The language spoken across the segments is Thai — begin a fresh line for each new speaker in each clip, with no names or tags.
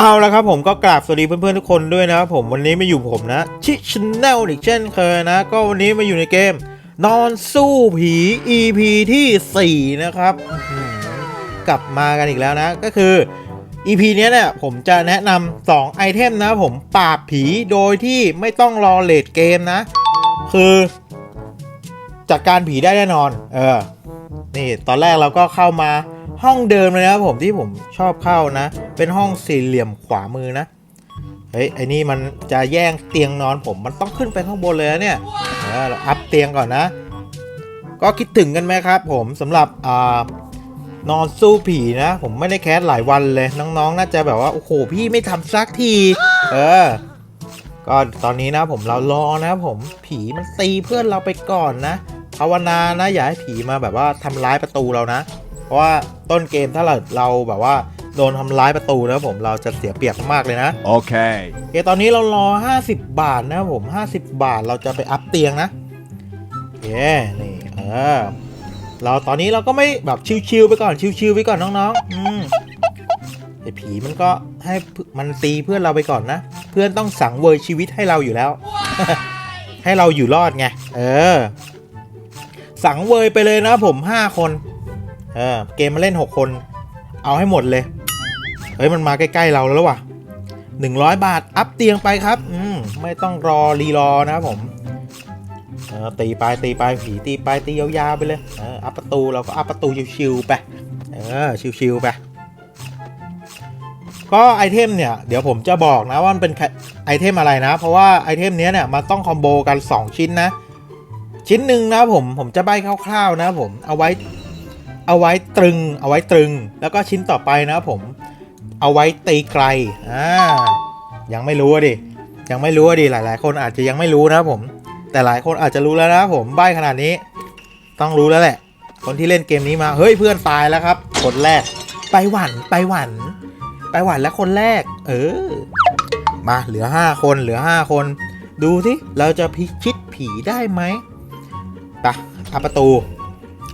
เอาละครับผมก็กราบสวัสดีเพื่อนๆทุกคนด้วยนะครับผมวันนี้มาอยู่ผมนะชิชแนลอีกเช่นเคยนะ ก็วันนี้มาอยู่ในเกม นอนสู้ผี EP ที่ 4 นะครับ กลับมากันอีกแล้วนะ ก็คือ EP เนี้ยเนี่ยผมจะแนะนำ2ไอเทมนะผมปราบผีโดยที่ไม่ต้องรอเลดเกมนะ คือจัดการผีได้แน่นอน เออ นี่ตอนแรกเราก็เข้ามาห้องเดิมเลยนะครับผมที่ผมชอบเข้านะ เป็นห้องสี่เหลี่ยมขวามือนะเฮ้ยไอ้นี่มันจะแย่งเตียงนอนผมมันต้องขึ้นไปข้างบนเลยนะเนี่ยเราอัพเตียงก่อนนะ ก็คิดถึงกันไหมครับ ผมสำหรับอ่านอนสู้ผีนะ ผมไม่ได้แคสหลายวันเลยน้องๆ น่าจะแบบว่าโอ้โหพี่ไม่ทำสักที เออ ก็ตอนนี้นะผมเรารอนะผมผีมันตีเพื่อนเราไปก่อนนะ ภาวนานะอย่าให้ผีมาแบบว่าทำร้ายประตูเรานะ เพราะว่าต้นเกมถ้าเราเราแบบว่าโดนทำร้ายประตูนะผมเราจะเสียเปรียบมากเลยนะ
Okay.
โอเคตอนนี้เรารอ 50 บาทนะผม 50 บาทเราจะไปอัพเตียงนะเย้นี่เออเราตอนนี้เราก็ไม่แบบชิวๆไปก่อนชิวๆไปก่อนน้องๆอืมไอ้ผีมันก็ให้มันตีเพื่อนเราไปก่อนนะ เพื่อนต้องสังเวยชีวิตให้เราอยู่แล้ว ให้เราอยู่รอดไงเออ สังเวยไปเลยนะผม 5 คน เออ เกมมาเล่น 6 คน เอาให้หมดเลย เฮ้ย มันมาใกล้ ๆ เราแล้วว่ะ 100 บาท อัพเตียงไปครับ อืม ไม่ต้องรอรีรอนะครับผม เออ ตีไปตีไปผีตีไปตียาวๆไปเลย เออ อัพประตูเราก็อัพประตูชิวๆไป เออ ชิวๆไปก็ไอเทมเนี่ย เดี๋ยวผมจะบอกนะว่ามันเป็นไอเทมอะไรนะ เพราะว่าไอเทมเนี้ยเนี่ยมันต้องคอมโบกัน 2 ชิ้นนะ ชิ้นหนึ่งนะผมผมจะใบคร่าวๆนะผมเอาไว้เอาไว้ตรึง เอาไว้ตรึง แล้วก็ชิ้นต่อไปนะผมเอาไว้ตีไกลอ่ายังไม่รู้ดิยังไม่รู้ดิหลาย ๆ คนอาจจะยังไม่รู้นะผม แต่หลายคนอาจจะรู้แล้วนะผมใบขนาดนี้ ต้องรู้แล้วแหละ คนที่เล่นเกมนี้มาเฮ้ยเพื่อนตายแล้วครับคนแรก ไปหวันไปหวันไปหวันแล้วคนแรก เออ มาเหลือ 5 คนเหลือ 5 คน ดูสิเราจะพิชิตผีได้ไหม ปะอัพประตู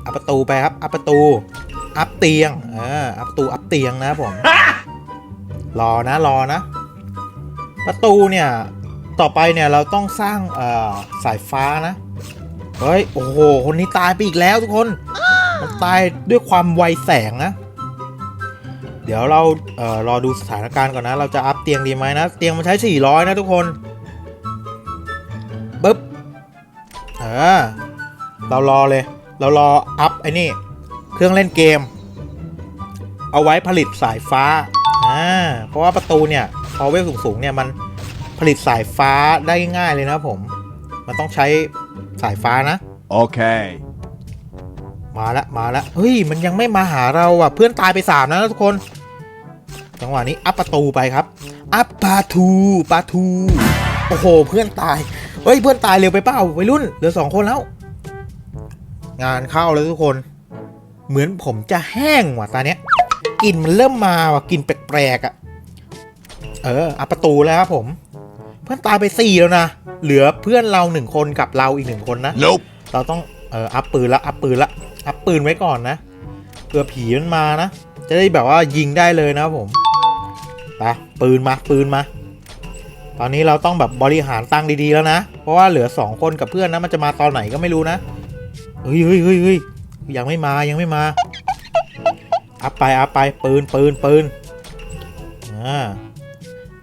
อัพประตูไปครับ อัพประตู อัพเตียงอ่าอัพประตู อัพเตียงนะครับผม รอนะ รอนะ ประตูเนี่ย ต่อไปเนี่ยเราต้องสร้างเอ่อสายฟ้านะ เฮ้ย โอ้โห คนนี้ตายไปอีกแล้วทุกคน มันตายด้วยความไวแสงนะ เดี๋ยวเราเอ่อรอดูสถานการณ์ก่อนนะ เราจะอัพเตียงดีไหมนะ เตียงมันใช้400นะทุกคนปึ๊บเออ เรารอเลย เรารออัพไอ้นี่ เครื่องเล่นเกม เอาไว้ผลิตสายฟ้าอ่าเพราะว่าประตูเนี่ยพอเวลสูงๆเนี่ยมันผลิตสายฟ้าได้ง่ายเลยนะผม มันต้องใช้สายฟ้านะ
Okay.
มาละมาละเฮ้ยมันยังไม่มาหาเราอะเพื่อนตายไปสามแล้วนะทุกคน จังหวะนี้อัพประตูไปครับ อัพปาทูปาทู โอ้โห เพื่อนตาย เฮ้ยเพื่อนตายเร็วไปเปล่าวัยรุ่นเหลือสองคนแล้ว งานเข้าแล้วทุกคน เหมือนผมจะแห้งว่ะตอนเนี้ยกลิ่นมันเริ่มมาว่ะกลิ่นแปลกๆอะ เอออัพประตูแล้วครับผม เพื่อนตายไปสี่แล้วนะ เหลือเพื่อนเราหนึ่งคนกับเราอีกหนึ่งคนนะ
Nope.
เราต้องเอออัพปืนละอัพปืนละอัพปืนไว้ก่อนนะเผื่อผีมันมานะ จะได้แบบว่ายิงได้เลยนะครับผมไปปืนมาปืนมา ตอนนี้เราต้องแบบบริหารตังค์ดีๆแล้วนะ เพราะว่าเหลือสองคนกับเพื่อนนะมันจะมาตอนไหนก็ไม่รู้นะ เฮ้ยเฮ้ยเฮ้ยเฮ้ยยังไม่มายังไม่มาอัพไปอัพไปปืนปืนปืนอ่า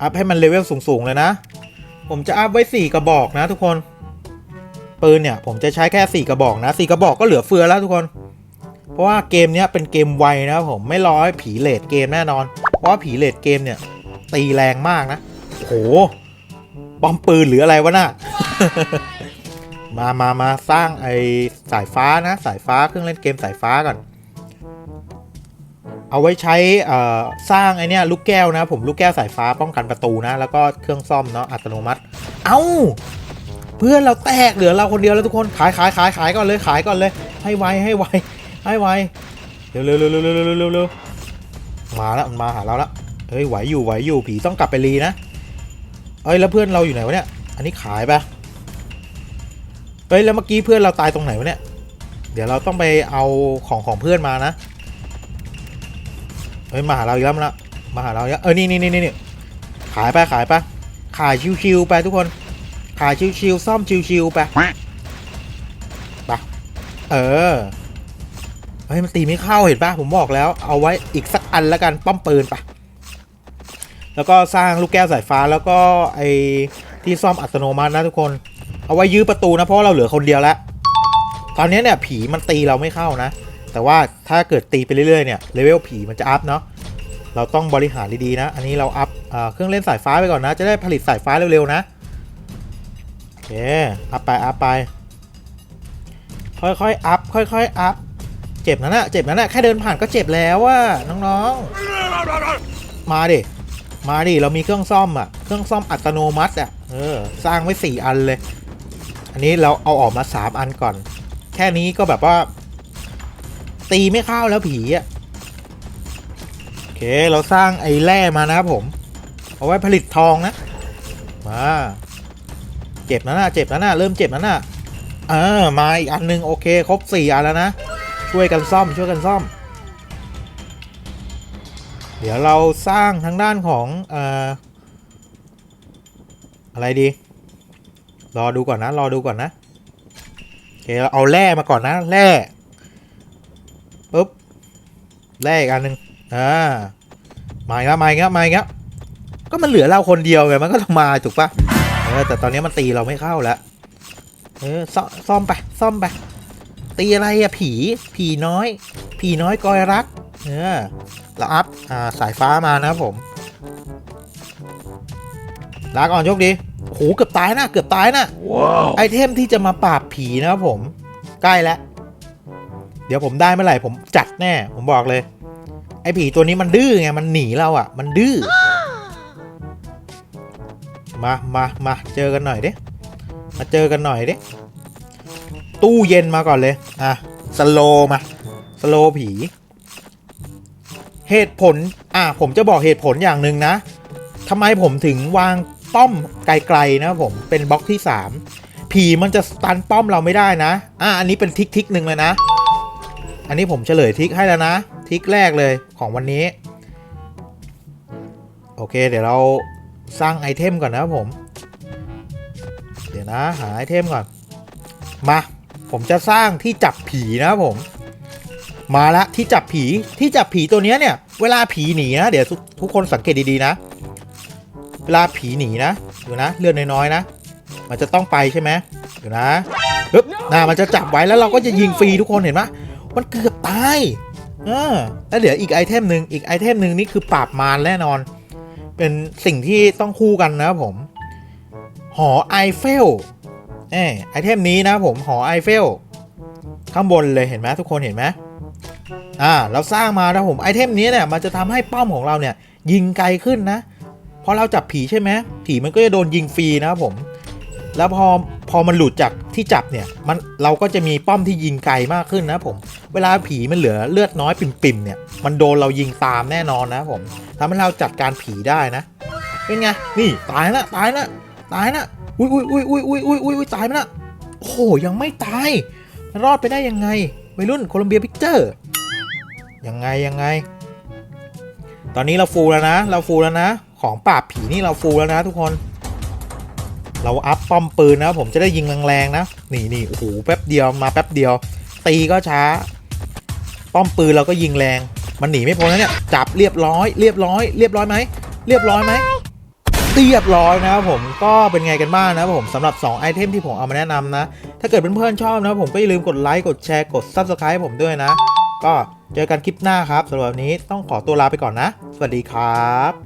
อัพให้มันเลเวลสูงๆเลยนะ ผมจะอัพไว้สี่กระบอกนะทุกคน ปืนเนี่ยผมจะใช้แค่4กระบอกนะ4กระบอกก็เหลือเฟือแล้วทุกคน เพราะว่าเกมนี้เป็นเกมไวนะครับผมไม่รอให้ผีเลดเกมแน่นอน เพราะว่าผีเลดเกมเนี่ย ตีแรงมากนะโอ้โหบอมปืนหรืออะไรวะน่ะ มามามาสร้างไอสายฟ้านะ สายฟ้าเครื่องเล่นเกมสายฟ้าก่อน เอาไว้ใช้สร้างไอเนี้ยลูกแก้วนะ ผมลูกแก้วสายฟ้าป้องกันประตูนะ แล้วก็เครื่องซ่อมเนาะอัตโนมัติ เอา้าเพื่อนเราแตกเหลือเราคนเดียวแล้วทุกคนขายขายขายขายก่อนเลยขายก่อนเลย ให้ไวให้ไวให้ไวเร็วเร็วเร็วเร็วเร็วเร็วเร็วมาแล้วมันมาหาเราแล้วเฮ้ยไหวอยู่ไหวอยู่ผีต้องกลับไปรีนะเอ้ยแล้วเพื่อนเราอยู่ไหนวะเนี่ย อันนี้ขายไป เฮ้ยแล้วเมื่อกี้เพื่อนเราตายตรงไหนวะเนี่ย เดี๋ยวเราต้องไปเอาของของเพื่อนมานะเฮ้ยมาหาเราอีกแล้วมาละมาหาเราอีกแล้วเออนี่นี่นี่นี่ขายไปขายไปขายชิวๆไปทุกคน ขายชิวๆซ่อมชิวๆไปไปเออเฮ้ยมันตีไม่เข้าเห็นปะผมบอกแล้ว เอาไว้อีกสักอันแล้วกันป้อมปืนไปแล้วก็สร้างลูกแก้วสายฟ้าแล้วก็ไอที่ซ่อมอัตโนมัตินะทุกคน เอาไว้ยื้อประตูนะเพราะาเราเหลือคนเดียวแล้วตอนนี้เนี่ยผีมันตีเราไม่เข้านะ แต่ว่าถ้าเกิดตีไปเรื่อยๆเนี่ยเลเวลผีมันจะอัพเนาะเราต้องบริหารดีๆนะ อันนี้เราอัพเครื่องเล่นสายฟ้าไปก่อนนะ จะได้ผลิตสายฟ้าเร็วๆนะโอเคอัพไปอัพไป ค่อยๆอัพค่อยๆอัพเจ็บนะน่ะเจ็บนะน่ะแค่เดินผ่านก็เจ็บแล้วว่าน้องๆ มาดิ มาดิ เรามีเครื่องซ่อมอะ เครื่องซ่อมอัตโนมัติอะ เออ สร้างไว้สี่อันเลย อันนี้เราเอาออกมาสามอันก่อน แค่นี้ก็แบบว่า ตีไม่เข้าแล้วผีอะโอเคเราสร้างไอ้แร่มานะครับผม เอาไว้ผลิตทองนะ มาเจ็บนะน่ะเจ็บนะน่ะเริ่มเจ็บนะน่ะเออมาอีกอันนึงโอเค ครบสี่อันแล้วนะ ช่วยกันซ่อมช่วยกันซ่อม เดี๋ยวเราสร้างทางด้านของเอ่ออะไรดี รอดูก่อนนะ รอดูก่อนนะโอเคเราเอาแร่มาก่อนนะแร่ปุ๊บแร่อีกอันหนึ่งอ่ามาอีกแล้วมาอีกแล้วมาอีกแล้วก็มันเหลือเราคนเดียวไงมันก็ต้องมาถูกปะเออแต่ตอนนี้มันตีเราไม่เข้าแล้วเออซซ่อมไปซ่อมไปตีอะไรอะผี ผีน้อย ผีน้อยกอยรักเออเราอัพอ่าสายฟ้ามานะครับผมลาก่อนโชคดี โอ้โหเกือบตายนะเกือบตายนะไอเทมที่จะมาปราบผีนะครับผมใกล้แล้วเดี๋ยวผมได้เมื่อไหร่ผมจัดแน่ ผมบอกเลย ไอผีตัวนี้มันดื้อไงมันหนีเราอะ่ะ มันดื้อมามามาเจอกันหน่อยดิมาเจอกันหน่อยดิตู้เย็นมาก่อนเลยอะสโลมาสโลผี เหตุผลอะผมจะบอกเหตุผลอย่างหนึ่งนะทำไมผมถึงวาง ป้อมไกลๆนะผมเป็นบล็อกที่ 3 ผีมันจะสตันป้อมเราไม่ได้นะ อะอันนี้เป็นทิกทิกหนึ่งเลยนะ อันนี้ผมเฉลยทิกให้แล้วนะ ทิกแรกเลยของวันนี้ โอเค เดี๋ยวเราสร้างไอเทมก่อนนะผม เดี๋ยวนะหาไอเทมก่อน มา ผมจะสร้างที่จับผีนะผม มาละที่จับผีที่จับผีตัวนี้เนี่ย เวลาผีหนีนะเดี๋ยวทุกคนสังเกตดีๆนะ ลาผีหนีนะอยู่นะเลือดน้อยๆนะ มันจะต้องไปใช่ไหมเดี๋ยวนะปึ๊บน่ามันจะจับไว้แล้วเราก็จะยิงฟรีทุกคนเห็นปะมันเกือบตายเออแล้วเดี๋ยวอีกไอเทมหนึ่งอีกไอเทมหนึ่งนี่คือปราบมารแน่นอน เป็นสิ่งที่ต้องคู่กันนะครับผม หอไอเฟลเออไอเทมนี้นะผมหอไอเฟลข้างบนเลยเห็นไหมทุกคนเห็นไหมอ่าเราสร้างมานะผมไอเทมนี้เนี่ยมันจะทำให้ป้อมของเราเนี่ยยิงไกลขึ้นนะ พอเราจับผีใช่ไหมผีมันก็จะโดนยิงฟรีนะครับผม แล้วพอพอมันหลุดจากที่จับเนี่ยมันเราก็จะมีป้อมที่ยิงไกลมากขึ้นนะผม เวลาผีมันเหลือเลือดน้อยปิ่มๆเนี่ยมันโดนเรายิงตามแน่นอนนะผมทำให้เราจัดการผีได้นะเป็นไงนี่ตายละตายละตายละอุ้ยอุ้ยอุ้ยอุ้ยอุ้ยอุ้ยอุ้ยตายไปละโอ้โยังไม่ตายรอดไปได้ยังไงวัยรุ่นโคลัมเบียพิกเจอร์ยังไงยังไง ตอนนี้เราฟูแล้วนะ เราฟูแล้วนะ ของปราบผีนี่เราฟูลแล้วนะทุกคน เราอัพป้อมปืนนะผมจะได้ยิงแรงๆนะ นี่นี่โอ้โหแป๊บเดียวมาแป๊บเดียว ตีก็ช้า ป้อมปืนเราก็ยิงแรง มันหนีไม่พ้นนะเนี่ยจับเรียบร้อยเรียบร้อยเรียบร้อยไหมเรียบร้อยไหมเรียบร้อยนะครับผมก็เป็นไงกันบ้างนะครับผมสำหรับ 2 ไอเทมที่ผมเอามาแนะนำนะ ถ้าเกิดเพื่อนๆชอบนะผมก็อย่าลืมกดไลค์กดแชร์กด Subscribe ผมด้วยนะ ก็เจอกันคลิปหน้าครับสำหรับวันนี้ต้องขอตัวลาไปก่อนนะ สวัสดีครับ